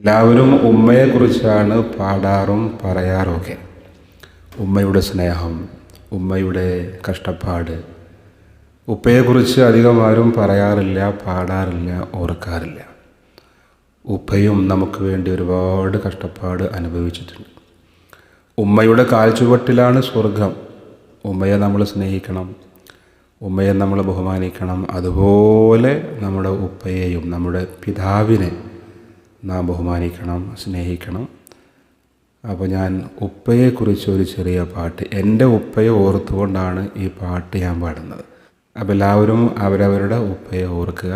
എല്ലാവരും ഉമ്മയെക്കുറിച്ചാണ് പാടാറും പറയാറുമൊക്കെ. ഉമ്മയുടെ സ്നേഹം ഉമ്മയുടെ കഷ്ടപ്പാട് ഉപ്പയെക്കുറിച്ച് അധികം ആരും പറയാറില്ല പാടാറില്ല ഓർക്കാറില്ല. ഉപ്പയും നമുക്ക് വേണ്ടി ഒരുപാട് കഷ്ടപ്പാട് അനുഭവിച്ചിട്ടുണ്ട്. ഉമ്മയുടെ കാൽച്ചുവട്ടിലാണ് സ്വർഗം. ഉമ്മയെ നമ്മൾ സ്നേഹിക്കണം ഉമ്മയെ നമ്മൾ ബഹുമാനിക്കണം. അതുപോലെ നമ്മുടെ ഉപ്പയെയും നമ്മുടെ പിതാവിനെ നാം ബഹുമാനിക്കണം സ്നേഹിക്കണം. അപ്പോൾ ഞാൻ ഉപ്പയെക്കുറിച്ച് ഒരു ചെറിയ പാട്ട് എന്റെ ഉപ്പയെ ഓർത്തുകൊണ്ടാണ് ഈ പാട്ട് ഞാൻ പാടുന്നത്. അപ്പോൾ എല്ലാവരും അവരവരുടെ ഉപ്പയെ ഓർക്കുക.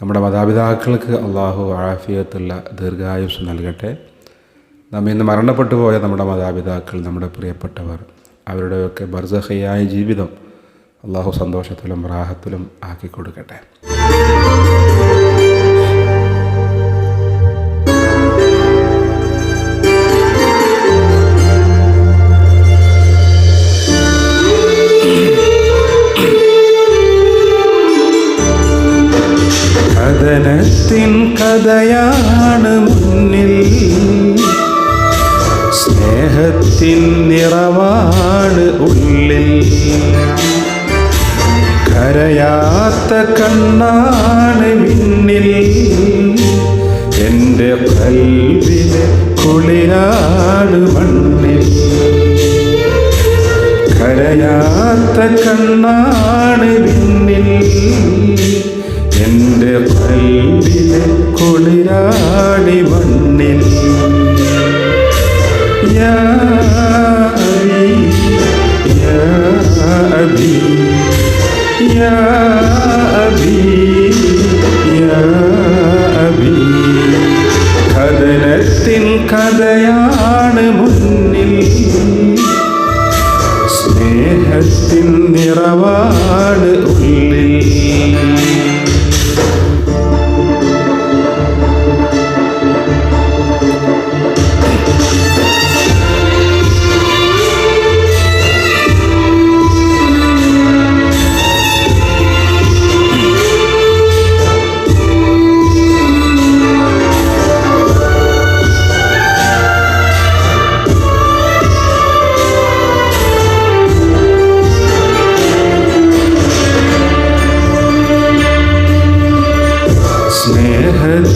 നമ്മുടെ മാതാപിതാക്കൾക്ക് അള്ളാഹു ആഫിയത്തുള്ള ദീർഘായുസ് നൽകട്ടെ. നമ്മ ഇന്ന് മരണപ്പെട്ടു പോയ നമ്മുടെ മാതാപിതാക്കൾ നമ്മുടെ പ്രിയപ്പെട്ടവർ അവരുടെയൊക്കെ ബർസഹയായ ജീവിതം അള്ളാഹു സന്തോഷത്തിലും റാഹത്തിലും ആക്കി കൊടുക്കട്ടെ കഥനത്തിൻ കഥയാണ് മുന്നിൽ. സ്നേഹത്തിൻ നിറവാണ് ഉള്ളിൽ. കരയാത്ത കണ്ണാണ് എന്റെ പൽവിലെ കുളിരാടി മണ്ണിൽ യാ അബി, യാ അബി, യാ അബി, യാ അബി. കഥനത്തിൻ കഥയാണ്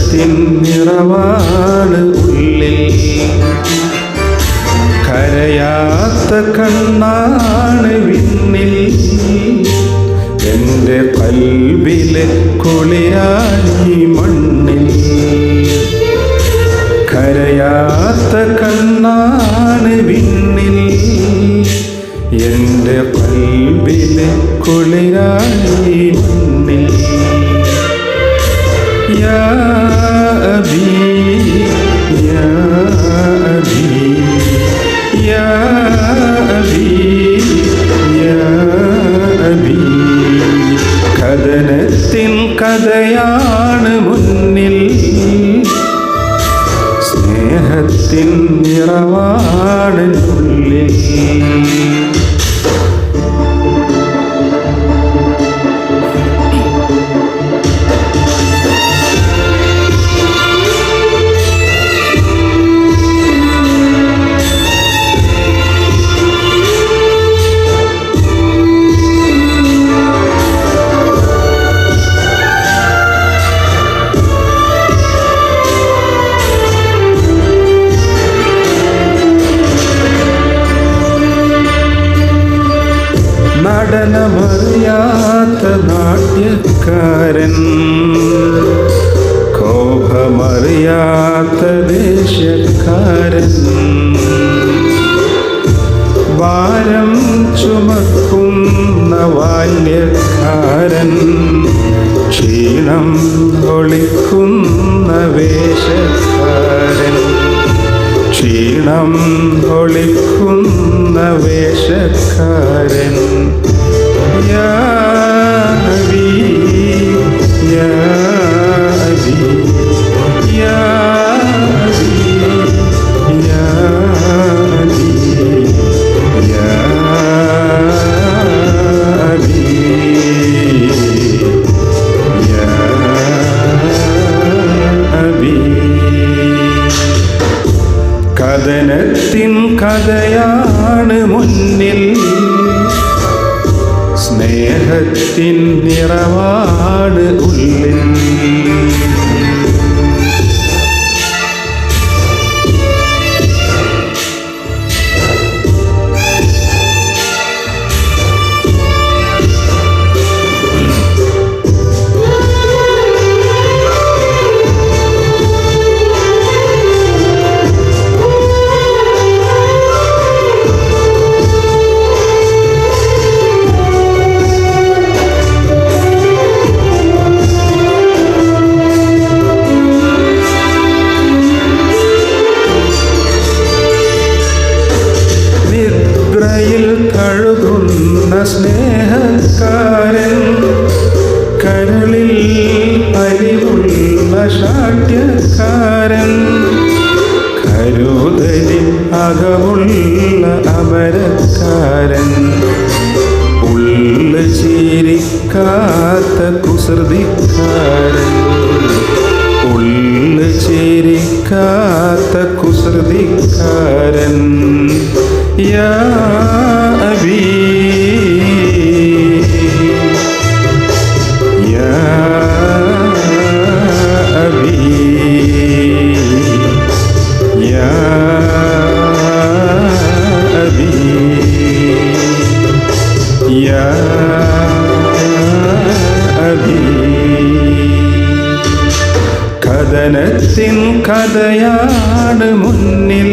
സ്നേഹത്തിൻ നിറവാണ് ഉള്ളിൽ. കരയാത്ത കണ്ണാണ് വിണ്ണിൽ. എന്റെ കൽബിലെ കുളിരാണി മണ്ണിൽ. കരയാത്ത കണ്ണാണ് വിണ്ണിൽ. എന്റെ കൽബിലെ കുളിരാണി മണ്ണിൽ. يا കഥയാണ് മുന്നിൽ. സ്നേഹത്തിൻ നിറവാണ് ഉള്ളിൽ. നടനമറിയാത്ത നാട്യക്കാരൻ. കോപമറിയാത്ത ദേശക്കാരൻ ഭാരം ചുമക്കുന്ന ബാല്യക്കാരൻ. ക്ഷീണം ഒളിക്കുന്ന വേഷക്കാരൻ. ക്ഷീണം ഒളിക്കുന്ന വേഷക്കാരൻ. സ്നേഹത്തിൻ നിറവാണ് ഉള്ളിൽ. സ്നേഹക്കാരൻ കരളിൽ അലിവുള്ള ശാഠ്യക്കാരൻ കരുതലിൽ അകമുള്ള അമരക്കാരൻ ഉള്ള ചിരിക്കാത്ത കുസൃതിക്കാരൻ ഉള്ള ചിരിക്കാത്ത കുസൃതിക്കാരൻ യാ അബീ യാ അബീ കഥനത്തിൻ കഥയാണ് മുന്നിൽ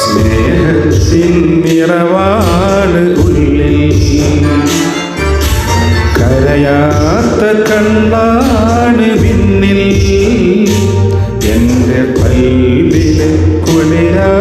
സ്നേഹത്തിൻ നിറവാണ് ഉള്ളിൽ കരയാത്ത കണ്ണാണ് പിന്നിൽ എന്റെ പല്ലിലെ കുളിരാണി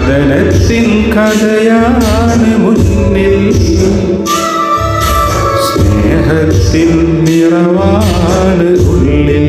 കഥനത്തിൻ കഥയാണ് മുന്നിൽ. സ്നേഹത്തിൻ നിറവാണ് ഉള്ളിൽ.